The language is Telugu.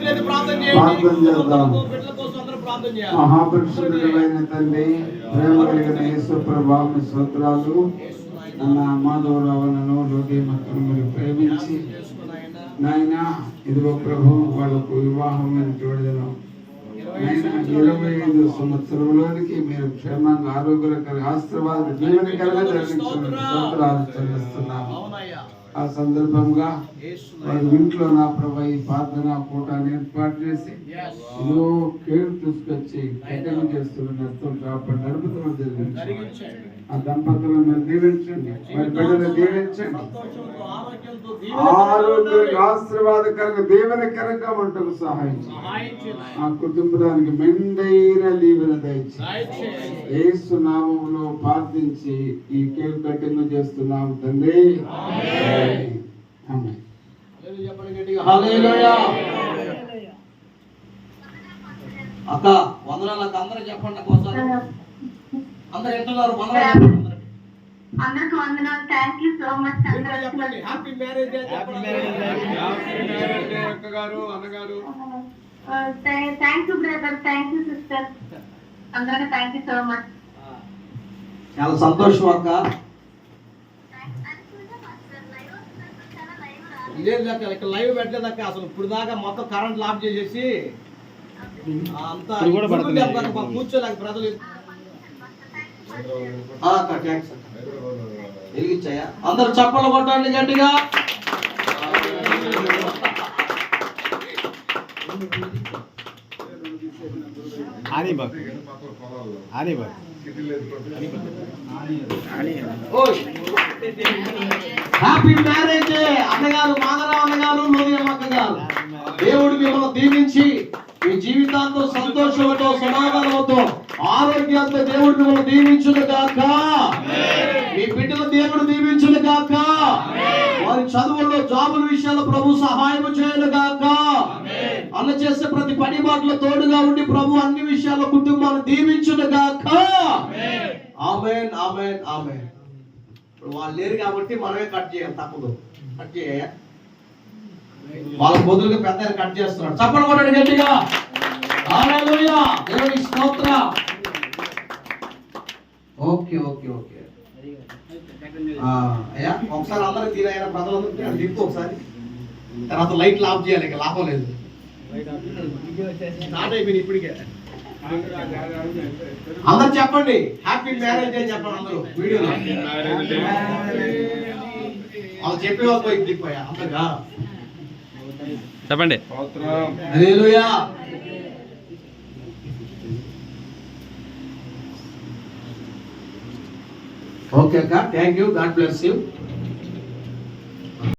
ప్రార్థన చేద్దాం. మహాపురుషుడైన తండ్రి ప్రేమ కలిగిన యేసు ప్రభావం స్తోత్రాలు. అన్న మాధవరావులను లోకి మొత్తం మీరు ప్రేమించి నాయన ఇదిగో ప్రభు వాళ్ళకు వివాహమైన చూడదను. నాయన ఇరవై ఐదు సంవత్సరంలోనికి మీరు క్షేమంగా ఆరోగ్యకర ఆశీర్వాద స్తోత్రాలు అవునయ్యా ఆ సందర్భంగా వారి ఇంట్లో నా ప్రభు ఈ ప్రార్థన కూటాన్ని ఏర్పాటు చేసి. ఏదో కేడు తీసుకొచ్చి కఠినం చేస్తున్న నష్టం కాపాడి నడుపుతున్న ఆ దంపతులను మీరు దీవించండి వారి బిడ్డలు దీవించండి ఆరోగ్య ఆశీర్వాదకరంగా దీవెనకరంగా ఉండకు సహాయం చేయండి. సహాయం చేయండి. ఆ కుటుంబానికి మెండైన దీవెన. యేసు నామములో ప్రార్థించి ఈ కేక్ కటింగ్ చేస్తున్నాము తండ్రి ఆమేన్. హల్లెలూయా చెప్పండి గట్టిగా. హల్లెలూయా. అక్క వందనాలకు అందరూ చెప్పండి ఒకసారి అందరు. అందరికి వందనాలు. థ్యాంక్ యూ సో మచ్ గట్టిగా చెప్పండి. హ్యాపీ మ్యారేజ్ డే చెప్పండి. Thank you brother thank you sister అందరికి థ్యాంక్ యూ సో మచ్ చాలా సంతోషం అక్క. లేదు అక్క. ఇక్కడ లైవ్ పెట్టలేదు అక్క. అసలు ఇప్పుడు దాకా మొత్తం కరెంట్ లాఫ్ చేసేసి అంతా కూర్చోలేక ప్రజలు వెలిగించాయా? అందరు చప్పలు కొట్టండి గట్టిగా. ఆని ఆని హ్యాపీ మ్యారేజ్ అన్నగారు మాధవరావు అన్నగారు లోనియమ్మ గారు దేవుడు మిమ్మల్ని దీవించి మీ జీవితాంతో సంతోషంతో సమాధానంతో ఆరోగ్యంతో దేవుడు మిమ్మల్ని దీవించును గాక. మీ బిడ్డల దేవుడు దీవించును గాక. వారి చదువుల్లో జాబుల విషయాల్లో ప్రభు సహాయం చేయను గాక. అన్న చేసే ప్రతి పని మాటలో తోడుగా ఉండి ప్రభు అన్ని విషయాల్లో కుటుంబాన్ని దీవించును గాక. Amen amen amen. ఇప్పుడు వాళ్ళు లేరు కాబట్టి మనమే కట్ చేయాలి తప్పదు. కట్ చేయ. వాళ్ళ బదులుగా పెద్ద కట్ చేస్తున్నాడు. చప్పలు కొట్టండి గట్టిగా. స్తోత్ర. Okay okay okay. ఆ, అయ్యా ఒకసారి అందరూ తీరు అయిన ప్రజలందరూ దిప్పు ఒకసారి. తర్వాత లైట్లు ఆఫ్ చేయాలి ఇక లాభం లేదు స్టార్ట్ అయిపోయింది ఇప్పటికే. అందరు చెప్పండి హ్యాపీ మ్యారేజ్ డే చెప్పండి అందరూ వీడియోలో. వాళ్ళు చెప్పే వాళ్ళు పోయి దిగిపోయా అందరుగా చెప్పండి. ఓకే అక్క thank you God bless you